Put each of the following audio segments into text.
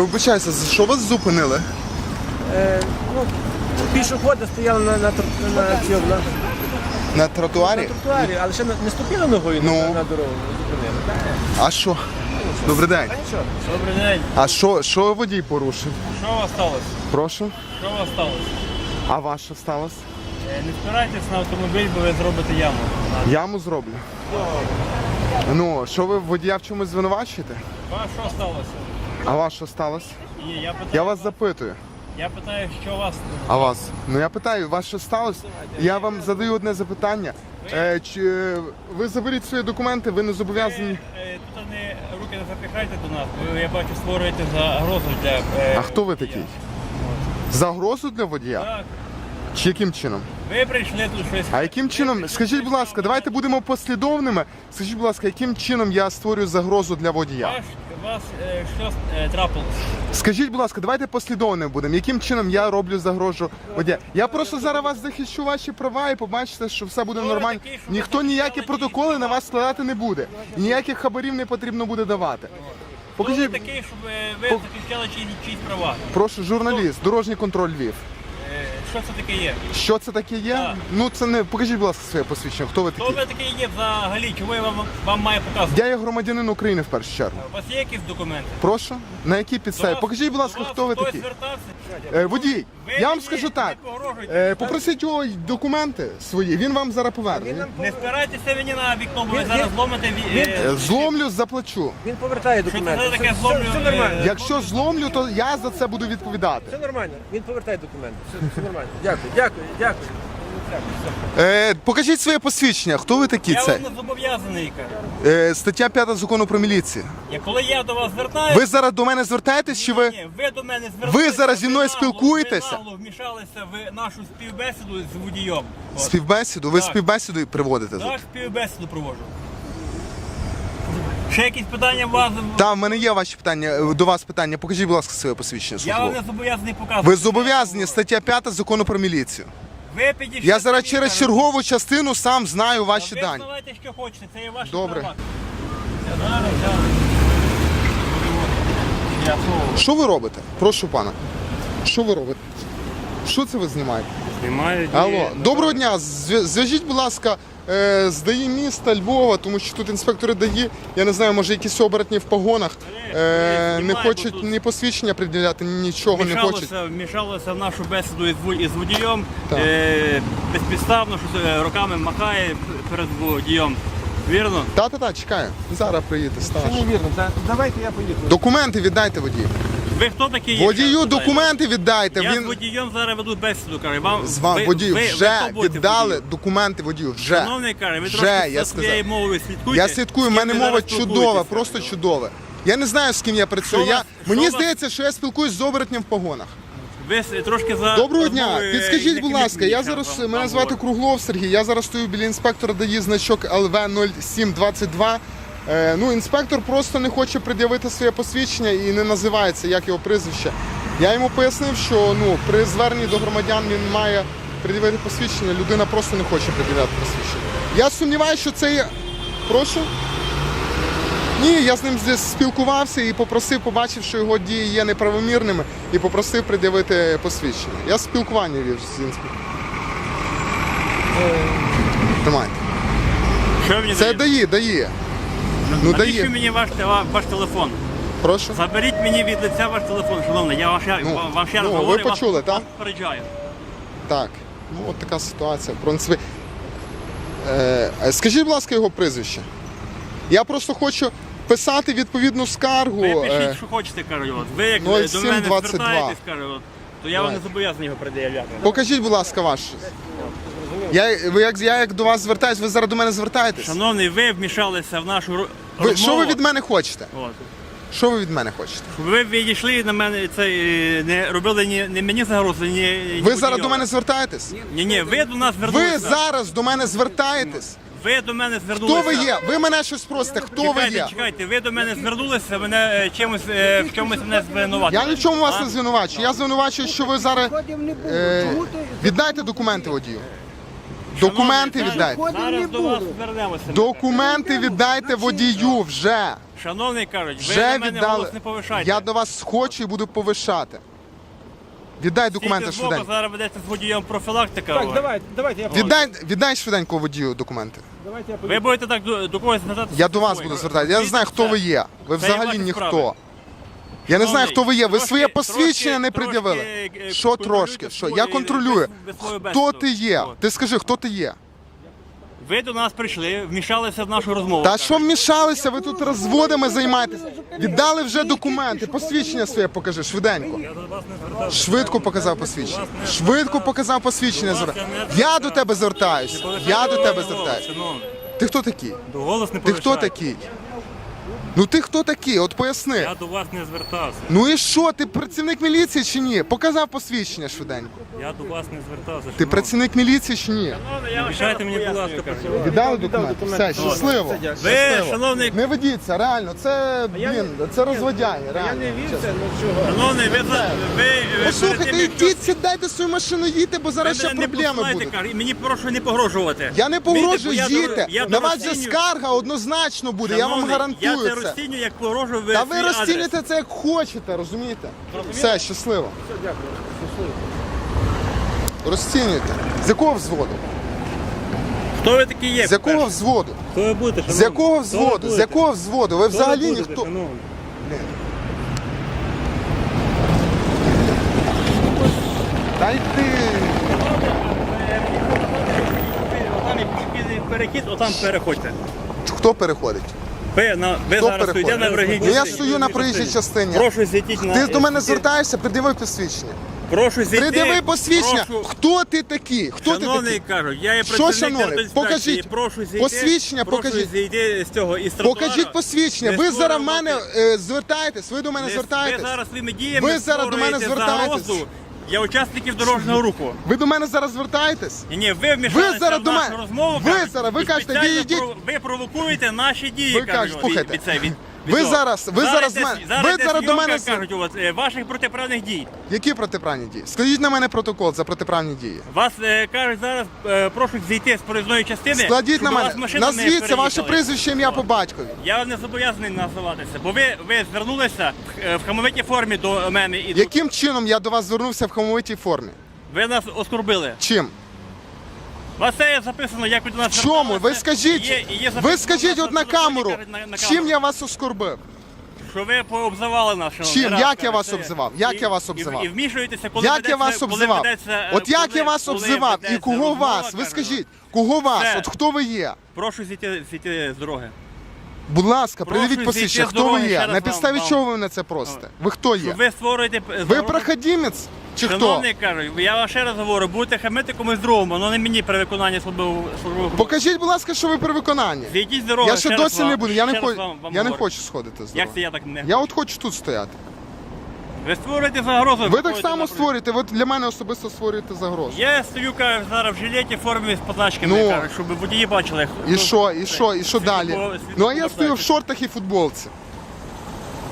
Вибачаюся, за що вас зупинили? Е, ну, пішоходи стояли на, на, тр- на, цьому, на, На тротуарі? на тротуарі, але ще не, не ступили ногою Ну. на, на дорогу, зупинили. А що? Добрий день. Що? Добрий день. А що, що водій порушив? Що у вас сталося? Прошу. Що у вас сталося? А ваше що сталося? Е, Не спирайтесь на автомобіль, бо ви зробите яму. Яму зроблю. Ну, що ви водія в чомусь звинувачуєте? Вас що сталося? А вас що сталося? Ні, я питаю, Я вас запитую. я питаю, що у вас. А вас? Ну я питаю, вас що сталося? Я вам задаю одне запитання. Е, чи е, ви заберіть свої документи, ви не Ви, зобов'язані. е, Тут не руки не запихайте до нас, бо я бачу, створюєте загрозу для. е, А хто ви такий? Загрозу для водія? Так. Чи яким чином? Ви прийшли тут щось. А яким чином? Скажіть, будь ласка, давайте будемо послідовними. Скажіть, будь ласка, яким чином я створюю загрозу для водія? Ваш, вас е, що е, трапилось? Скажіть, будь ласка, давайте послідовними будемо. Яким чином я роблю загрожу водія? Я просто зараз вас захищу ваші права і побачите, що все буде нормально. Ніхто ніякі протоколи на вас складати не буде. І ніяких хабарів не потрібно буде давати. Покажіть, такий, щоб е, ви захищали чиїсь права? прошу, журналіст, дорожній контроль Львів. Що це таке є? Що це таке є? Так. Ну це не покажіть, будь ласка, своє посвідчення. Хто ви Хто такі? ви такий є взагалі? Чого я вам, вам маю показувати? Я є громадянин України в першу чергу. У вас є якісь документи? Прошу, на якій До підставі? вас- Покажіть, будь ласка, до вас хто ви хтось такі? звертався? Е, водій, Ви я вам мені скажу не так. погрожуйте. Е, попросіть його документи свої, він вам зараз поверне. Не спирайтеся мені на вікно, бо ви зараз зломите ві- е, Е, Зломлю, заплачу. Він повертає Що документи. це таке Все- зломлю? Все, все нормально. Е, Якщо зломлю, то я за це буду відповідати. Все нормально. Він повертає документи. Все, все нормально. Дякую, дякую, дякую. Е, покажіть своє посвідчення. Хто ви такі? Я Це вам не зобов'язаний. кажу. е, стаття 5 закону про міліцію. Я коли я до вас звертаюся, Ви зараз до мене звертаєтесь чи ви? Ні, ви до мене звертаєтеся. Ви зараз зі мною нагло- спілкуєтеся? Ви нагло вмішалися в нашу співбесіду з водієм. От. Співбесіду? Ви Так. співбесіду проводите Так, тут? співбесіду проводжу. Ще якісь питання у вас? Так, в мене є ваші питання. е, До вас питання. Покажіть, будь ласка, своє посвідчення. Я вам службове. не зобов'язаний показувати. Ви зобов'язані стаття 5 закону про міліцію. Ви підійшли. Я зараз через чергову частину сам знаю ваші ви дані. взнавайте, що хочете, це є ваші Добре. права. Зараз, зараз. Я слово. Що ви робите? Прошу пана. Що ви робите? Що це ви знімаєте? Знімають. Алло, доброго дня. Зв'я- Зв'яжіть, будь ласка, з ДАІ міста Львова, тому що тут інспектори ДАІ, я не знаю, може якісь оборотні в погонах, е, не хочуть ні посвідчення приділяти, нічого не хочуть. Вмішалося, в нашу бесіду із, із водієм. Е, безпідставно, що е, руками махає перед водієм. Вірно? Та-та-та, чекаю. Зараз приїде Це невірно. Та- Давайте я поїду. Документи віддайте водію. Ви хто такі є? Водію документи віддайте. Я з Він водієм зараз веду бесіду, каже. Вам, з вами ви- водію ви- ви вже хто будете віддали водію? документи водію. Вже. Шановний каже, ви Вже, трошки я за своєю сказав. мовою слідкуйте. Я слідкую, в мене мова чудова, просто чудова. Я не знаю, з ким я працюю. Що Я... вас- Мені що вас- здається, що я спілкуюсь з оборотнем в погонах. Ви с- трошки за Доброго дня. розмовою Підскажіть, будь ласка, я зараз вам- мене вам звати говорю. Круглов Сергій. Я зараз стою біля інспектора дає значок ЛВ 0722. Е, ну, інспектор просто не хоче пред'явити своє посвідчення і не називається як його прізвище. Я йому пояснив, що ну при зверненні до громадян він має пред'явити посвідчення. Людина просто не хоче пред'являти посвідчення. Я сумніваюся, що це є. Прошу. Ні, я з ним здесь спілкувався і попросив, побачив, що його дії є неправомірними, і попросив пред'явити посвідчення. Я спілкування вів з інспектором. Тримайте. Що мені Це дає, дає. Ну Навіщо дає. мені ваш, те- ваш телефон? Прошу. Заберіть мені від лиця ваш телефон, шановний. Я вам ще, Ну, вам- ще раз ну, ви говорю, вас- почули, так? вас попереджаю. Так. Ну от така ситуація. В принципі. Е, е, скажіть, будь ласка, його прізвище. Я просто хочу писати відповідну скаргу. Ви е, пишіть, що хочете, кажу. От. Ви як 0722. до мене звертаєтесь, кажу, от, то я вам не зобов'язаний його пред'являти. Покажіть, будь ласка, ваш. Я, ви як, я як до вас звертаюсь, ви зараз до мене звертаєтесь? Шановний, ви вмішалися в нашу ро- Ви, розмову. що ви від мене хочете? От. Що ви від мене хочете? Ви відійшли на мене, це е, не робили ні, не мені загрози, ні. ні Ви зараз до мене звертаєтесь? Ні, ні, ви до нас Ви зараз до мене звертаєтесь? Ви до мене звернулися. Хто ви є? Ви мене щось просите, хто ви Чекайте, є? чекайте, ви до мене звернулися, мене е, чимось е, в чомусь мене звинуватили. Я ні в чому вас не звинувачую. Я звинувачую, що ви зараз. Е, віддайте документи водію. Документи віддайте. Зараз до вас звернемося. Документи віддайте водію вже. Шановний кажуть, ви Вже на мене віддали. голос не повишайте. Я до вас хочу і буду повишати. Віддай документи Тільки швиденько. зараз ведеться з водієм профілактика. Так, давайте, давайте я Віддай, віддай швиденько водію документи. Давайте я Ви будете так до, до когось звертатися? Я до вас буду звертатися. Я не знаю, хто ви є. Ви Це є взагалі ваші ніхто. Я не знаю, хто ви є. Ви своє посвідчення не пред'явили. е, Що трошки? Що? Я контролюю. Хто ти є? Ти скажи, хто ти є? Ви до нас прийшли, вмішалися в нашу розмову. Та що вмішалися? Ви тут розводами займаєтесь. Віддали вже документи. Посвідчення своє покажи, швиденько. Швидко показав посвідчення. Швидко показав посвідчення. Я до тебе звертаюся. Я до тебе звертаюся. Ти хто такий? Ти хто такий? Ну ти хто такий? От поясни. Я до вас не звертався. Ну і що, ти працівник міліції чи ні? Показав посвідчення швиденько. Я до вас не звертався. Ти працівник міліції чи ні? Обіцяйте мені, будь ласка, працювати. Віддали документи? Все, щасливо. Ви, шановний, Не ведіться, реально, це, блін, це розводяння, реально. чесно. шановний, ви, за- ви, ви перед Послухайте, тим, як йдіть, сідайте свою машину, їдьте, бо зараз ще мене не проблеми будуть. кажу, і Мені прошу не погрожувати. Я не погрожую, я їдьте. я На вас же скарга однозначно буде, я вам Шановний, гарантую Я це. Розцінюю, як погрожую ви Та ви адрес. розцінюєте це як хочете, розумієте? Все, щасливо. Розцінюйте. З якого взводу? Хто ви такі є? З якого по-перше? взводу? Хто ви будете, З якого взводу? З якого взводу? Ви взагалі ніхто. Та й ти. Там є пішохідний перехід, отам переходьте. Хто переходить? Ви, на, ви Хто зараз стоїте на проїжджій Ну я стою на проїжджій частині. Прошу зійдіть на... Ти до мене звертаєшся, придиви посвідчення. Прошу зійти. Придиви посвідчення. Прошу... Хто ти такий? Хто ти Шановний, такий? кажу, я є Що, шановний? Покажіть. прошу зійти, Посвідчення прошу покажіть. зійти з цього із тротуара. Покажіть посвідчення. Не Ви зараз створювати- мене е, звертаєтесь, ви до мене не- звертаєтесь. Ви зараз своїми діями Ви зараз до мене створюєте звертаєтесь. Для учасників дорожнього руху. Ви до мене зараз звертаєтесь? Ні, ні, ви вмішалися зараз в до нашу мене- розмову. ви кажуть, зараз- ви і кажете, спеціально відійдіть. про- Ви провокуєте наші дії, Ви кажуть, від- слухайте, від, це, від, від ви зараз- ви зараз зараз ви зараз до мене- кажуть, от, е, ваших протиправних дій. Які протиправні дії? Складіть на мене протокол за протиправні дії. Вас е, кажуть зараз, е, прошу зійти з проїзної частини. Складіть щоб на у мене. машина не Назвіться ваше переїхала. прізвище, ім'я по батькові. Я не зобов'язаний називатися, бо ви, ви звернулися е, в хамовитій формі до мене і до- Яким чином я до вас звернувся в хамовитій формі? ви нас оскорбили. Чим? Вас це є записано, як до нас чому? Ви скажіть, є- є записано ви скажіть от на камеру, на- на чим я вас оскорбив? що ви пообзивали нашого Чим? Як я вас обзивав? Як і- я вас обзивав? І, вмішуєтеся, коли Як ведеться, я вас коли обзивав? ведеться, е, От як коли- я вас коли обзивав і ведеться кого розмова, вас? Ви скажіть, кого вас? Все. От хто ви є? Прошу зійти, зійти з дороги. Будь ласка, Прошу придивіть зійти посвідчення. Хто ви є? раз На вам- підставі вам. чого ви мене це просите? Ви хто є? Ви створюєте... Ви проходімець? Чи хто? Шановний кажуть, я вам ще раз говорю, будете хамити комусь другому, але не мені при виконанні службового службового. Покажіть, будь ласка, що ви при виконанні. Зійдіть з дороги. Я ще раз досі вам- не буду. Я не ще раз хочу. вам- вам Я не говорю. хочу сходити з Як дороги. це я так не Я от хочу тут стояти. Ви створюєте загрозу. Ви так само створюєте, ви для мене особисто створюєте загрозу. Я стою кажу, зараз в жилеті формі з позначками, Ну. кажуть, щоб водії бачили. хто- І що, і що, і що Світло- далі? світло Ну а я стою в шортах і футболці.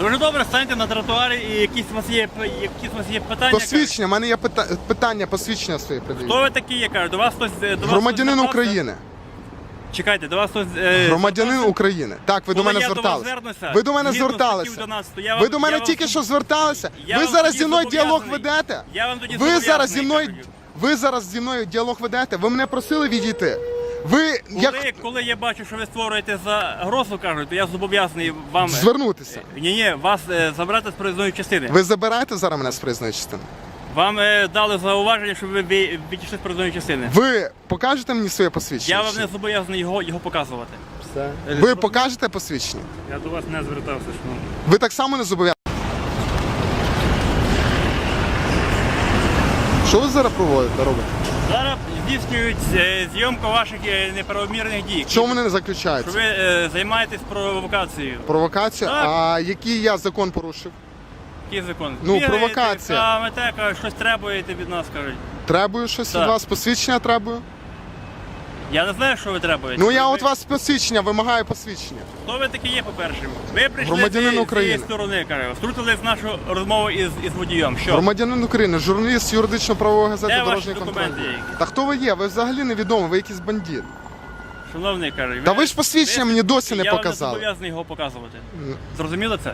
Дуже добре, станьте на тротуарі і якісь у вас є, якісь у вас є питання. Посвідчення, в мене є пита- питання, посвідчення своє придаю. Хто ви такі, я кажу, до вас хтось... е, До вас Громадянин звертався? України. Чекайте, до вас хтось... е, Громадянин? України. Так, ви до мене звернуся, Ви до мене зверталися. 11, я Ви до мене тільки що зверталися. Я Ви вам зараз тоді зі мною діалог зобов'язаний. ведете. Я вам тоді Ви зараз зобов'язаний, зі мною. кажу. Ви зараз зі мною діалог ведете. Ви мене просили відійти. Ви Коли, як коли я бачу, що ви створюєте загрозу, кажуть, то я зобов'язаний вам... звернутися? Ні, ні, вас е, забрати з проїзної частини. Ви забираєте зараз мене з приїзної частини? Вам е, дали зауваження, щоб ви відійшли з проїзної частини. Ви покажете мені своє посвідчення? Я вам не зобов'язаний його, його показувати. Ви покажете посвідчення? Я до вас не звертався, шановний. Ви так само не зобов'язані. Що ви зараз проводите, робите? Зараз здійснюють е, зйомку ваших е, неправомірних дій. Чому вони не Що заключаються? ви е, займаєтесь провокацією. Провокація? Так. А який я закон порушив? Який закон? Ну, Бігаєте, провокація. Камете, кажуть, щось требуєте від нас, кажуть. Требую щось Так. від вас? Посвідчення требую? Я не знаю, що ви требуєте. Ну я Ви- от вас посвідчення, вимагаю посвідчення. Хто ви такі є, по-перше? Ви прийшли Громадянин з, з України. цієї сторони, кажу. Втрутились в нашу розмову із, із водієм. Що? Громадянин України, журналіст юридично-правової газети Де ваші Дорожній документи контроль. Та хто ви є? Ви взагалі невідомі, ви якийсь бандит. Шановний каже, Та ви ж посвідчення мені досі не я вам показали. не зобов'язаний його показувати. Зрозуміли це?